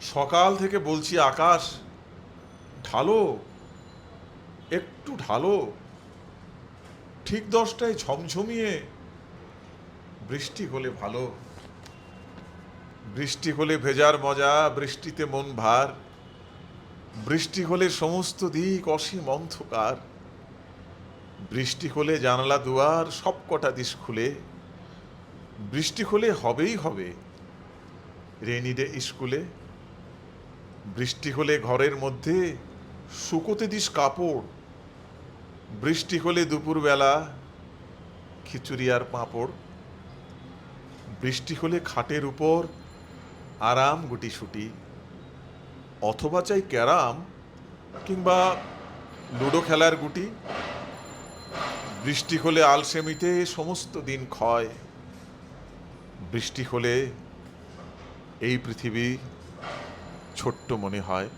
সকাল থেকে বলছি, আকাশ, ঢালো, একটু ঢালো। ঠিক দশটায় ঝমঝমিয়ে বৃষ্টি হলে ভালো। বৃষ্টি হলে ভেজার মজা, বৃষ্টিতে মন ভার। বৃষ্টি হলে সমস্ত দিক অসীম অন্ধকার। বৃষ্টি হলে জানালা দুয়ার সব কটা দিস খুলে। বৃষ্টি হলে হবেই হবে। রেনি ডে স্কুলে বৃষ্টি হলে ঘরের মধ্যে শুকোতে দিস কাপড়। বৃষ্টি হলে দুপুরবেলা খিচুড়ি আর পাঁপড়। বৃষ্টি হলে খাটের উপর আরাম গুটি গুটিসুটি। অথবা চাই ক্যারাম কিংবা লুডো খেলার গুটি। বৃষ্টি হলে আলসেমিতে সমস্ত দিন ক্ষয়। বৃষ্টি হলে এই পৃথিবী ছোট্ট মনে হয়।